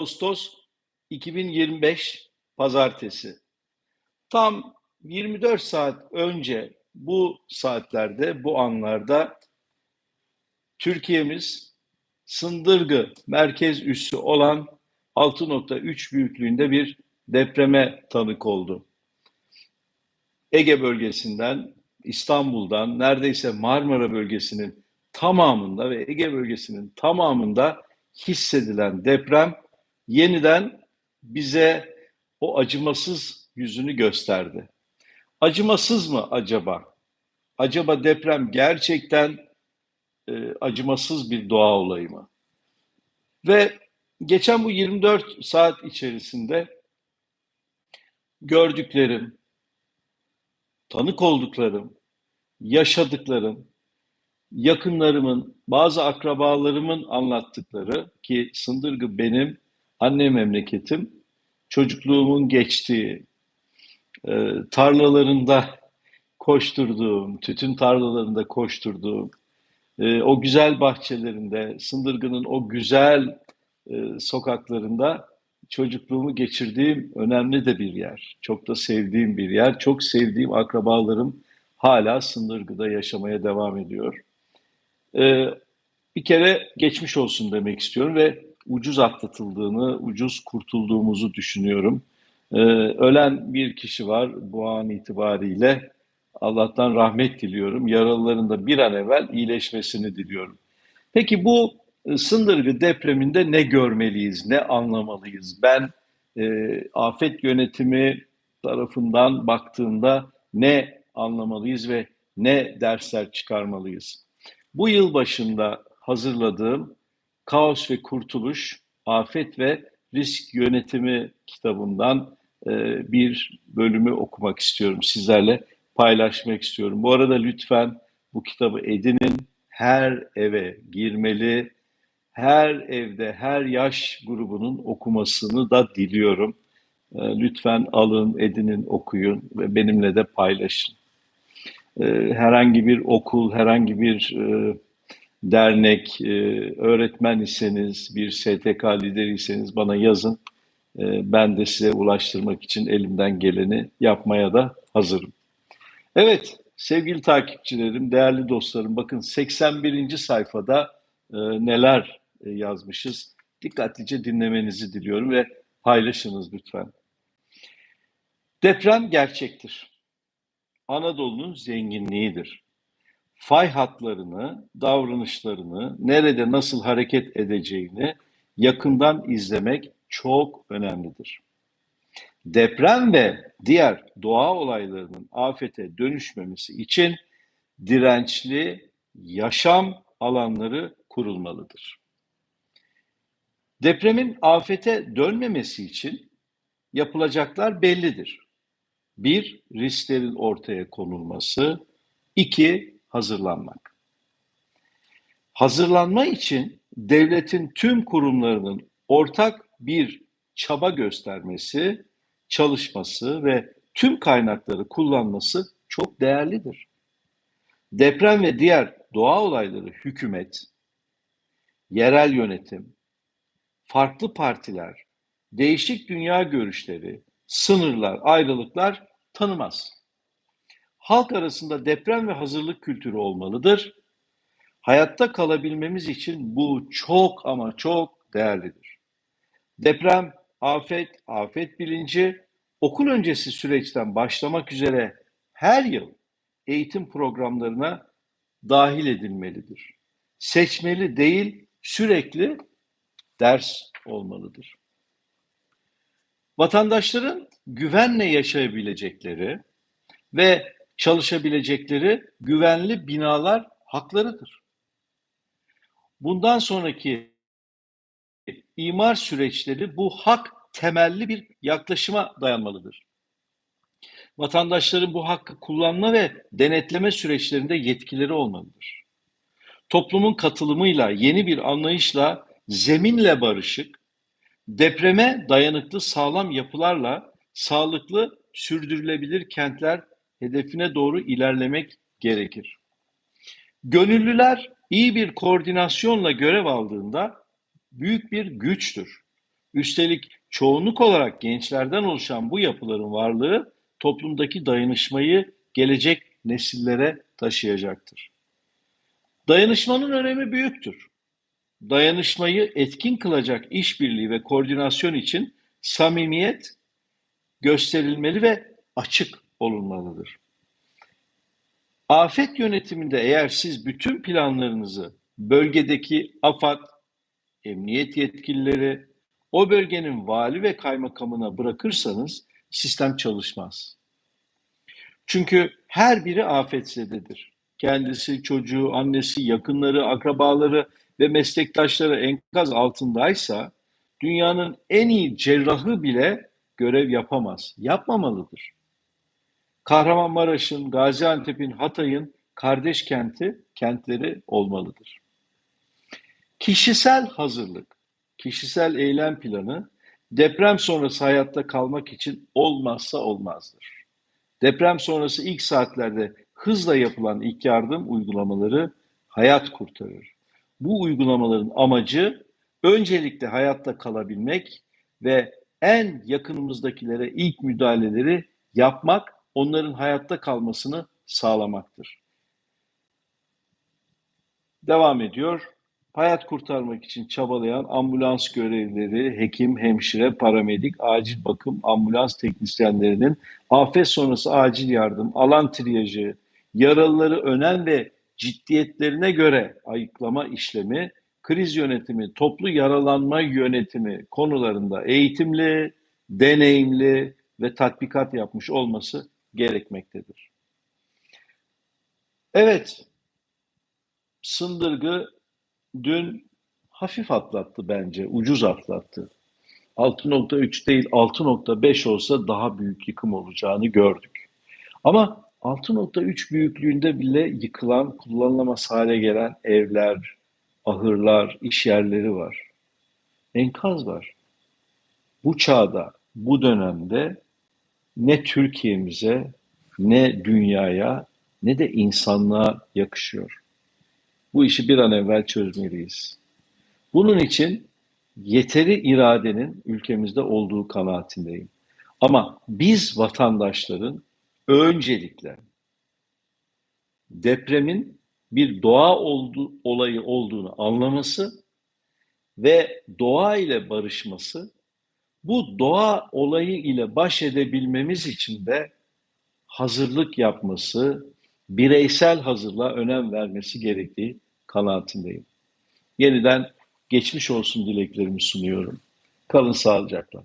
Ağustos 2025 Pazartesi. Tam 24 saat önce bu saatlerde, bu anlarda Türkiye'miz Sındırgı merkez üssü olan 6.3 büyüklüğünde bir depreme tanık oldu. Ege bölgesinden, İstanbul'dan, neredeyse Marmara bölgesinin tamamında ve Ege bölgesinin tamamında hissedilen deprem yeniden bize o acımasız yüzünü gösterdi. Acımasız mı acaba? Acaba deprem gerçekten e, acımasız bir doğa olayı mı? Ve geçen bu 24 saat içerisinde gördüklerim, tanık olduklarım, yaşadıklarım, yakınlarımın, bazı akrabalarımın anlattıkları ki Sındırgı benim anne memleketim, çocukluğumun geçtiği, e, tarlalarında koşturduğum, tütün tarlalarında koşturduğum, e, o güzel bahçelerinde, Sındırgı'nın o güzel e, sokaklarında çocukluğumu geçirdiğim önemli de bir yer. Çok da sevdiğim bir yer. Çok sevdiğim akrabalarım hala Sındırgı'da yaşamaya devam ediyor. E, bir kere geçmiş olsun demek istiyorum ve ucuz atlatıldığını, ucuz kurtulduğumuzu düşünüyorum. Ee, ölen bir kişi var bu an itibariyle. Allah'tan rahmet diliyorum. Yaralıların da bir an evvel iyileşmesini diliyorum. Peki bu e, Sındırgı depreminde ne görmeliyiz, ne anlamalıyız? Ben e, afet yönetimi tarafından baktığımda ne anlamalıyız ve ne dersler çıkarmalıyız? Bu yıl başında hazırladığım Kaos ve Kurtuluş, Afet ve Risk Yönetimi kitabından e, bir bölümü okumak istiyorum. Sizlerle paylaşmak istiyorum. Bu arada lütfen bu kitabı edinin. Her eve girmeli. Her evde, her yaş grubunun okumasını da diliyorum. E, lütfen alın, edinin, okuyun ve benimle de paylaşın. E, herhangi bir okul, herhangi bir e, dernek, e, öğretmen iseniz, bir STK lideriyseniz bana yazın. E, ben de size ulaştırmak için elimden geleni yapmaya da hazırım. Evet, sevgili takipçilerim, değerli dostlarım, bakın 81. sayfada e, neler yazmışız. Dikkatlice dinlemenizi diliyorum ve paylaşınız lütfen. Deprem gerçektir. Anadolu'nun zenginliğidir fay hatlarını, davranışlarını, nerede nasıl hareket edeceğini yakından izlemek çok önemlidir. Deprem ve diğer doğa olaylarının afete dönüşmemesi için dirençli yaşam alanları kurulmalıdır. Depremin afete dönmemesi için yapılacaklar bellidir. Bir, risklerin ortaya konulması. iki hazırlanmak. Hazırlanma için devletin tüm kurumlarının ortak bir çaba göstermesi, çalışması ve tüm kaynakları kullanması çok değerlidir. Deprem ve diğer doğa olayları hükümet, yerel yönetim, farklı partiler, değişik dünya görüşleri, sınırlar, ayrılıklar tanımaz halk arasında deprem ve hazırlık kültürü olmalıdır. Hayatta kalabilmemiz için bu çok ama çok değerlidir. Deprem, afet, afet bilinci okul öncesi süreçten başlamak üzere her yıl eğitim programlarına dahil edilmelidir. Seçmeli değil, sürekli ders olmalıdır. Vatandaşların güvenle yaşayabilecekleri ve çalışabilecekleri güvenli binalar haklarıdır. Bundan sonraki imar süreçleri bu hak temelli bir yaklaşıma dayanmalıdır. Vatandaşların bu hakkı kullanma ve denetleme süreçlerinde yetkileri olmalıdır. Toplumun katılımıyla, yeni bir anlayışla, zeminle barışık, depreme dayanıklı sağlam yapılarla sağlıklı, sürdürülebilir kentler hedefine doğru ilerlemek gerekir. Gönüllüler iyi bir koordinasyonla görev aldığında büyük bir güçtür. Üstelik çoğunluk olarak gençlerden oluşan bu yapıların varlığı toplumdaki dayanışmayı gelecek nesillere taşıyacaktır. Dayanışmanın önemi büyüktür. Dayanışmayı etkin kılacak işbirliği ve koordinasyon için samimiyet gösterilmeli ve açık olunmalıdır. Afet yönetiminde eğer siz bütün planlarınızı bölgedeki AFAD, emniyet yetkilileri, o bölgenin vali ve kaymakamına bırakırsanız sistem çalışmaz. Çünkü her biri afetzededir. Kendisi, çocuğu, annesi, yakınları, akrabaları ve meslektaşları enkaz altındaysa dünyanın en iyi cerrahı bile görev yapamaz, yapmamalıdır. Kahramanmaraş'ın, Gaziantep'in, Hatay'ın kardeş kenti, kentleri olmalıdır. Kişisel hazırlık, kişisel eylem planı deprem sonrası hayatta kalmak için olmazsa olmazdır. Deprem sonrası ilk saatlerde hızla yapılan ilk yardım uygulamaları hayat kurtarır. Bu uygulamaların amacı öncelikle hayatta kalabilmek ve en yakınımızdakilere ilk müdahaleleri yapmak, onların hayatta kalmasını sağlamaktır. Devam ediyor. Hayat kurtarmak için çabalayan ambulans görevlileri, hekim, hemşire, paramedik, acil bakım, ambulans teknisyenlerinin afet sonrası acil yardım, alan triyajı, yaralıları önem ve ciddiyetlerine göre ayıklama işlemi, kriz yönetimi, toplu yaralanma yönetimi konularında eğitimli, deneyimli ve tatbikat yapmış olması gerekmektedir. Evet, Sındırgı dün hafif atlattı bence, ucuz atlattı. 6.3 değil 6.5 olsa daha büyük yıkım olacağını gördük. Ama 6.3 büyüklüğünde bile yıkılan, kullanılamaz hale gelen evler, ahırlar, iş yerleri var. Enkaz var. Bu çağda, bu dönemde ne Türkiye'mize, ne dünyaya, ne de insanlığa yakışıyor. Bu işi bir an evvel çözmeliyiz. Bunun için yeteri iradenin ülkemizde olduğu kanaatindeyim. Ama biz vatandaşların öncelikle depremin bir doğa oldu, olayı olduğunu anlaması ve doğa ile barışması, bu doğa olayı ile baş edebilmemiz için de hazırlık yapması, bireysel hazırlığa önem vermesi gerektiği kanaatindeyim. Yeniden geçmiş olsun dileklerimi sunuyorum. Kalın sağlıcakla.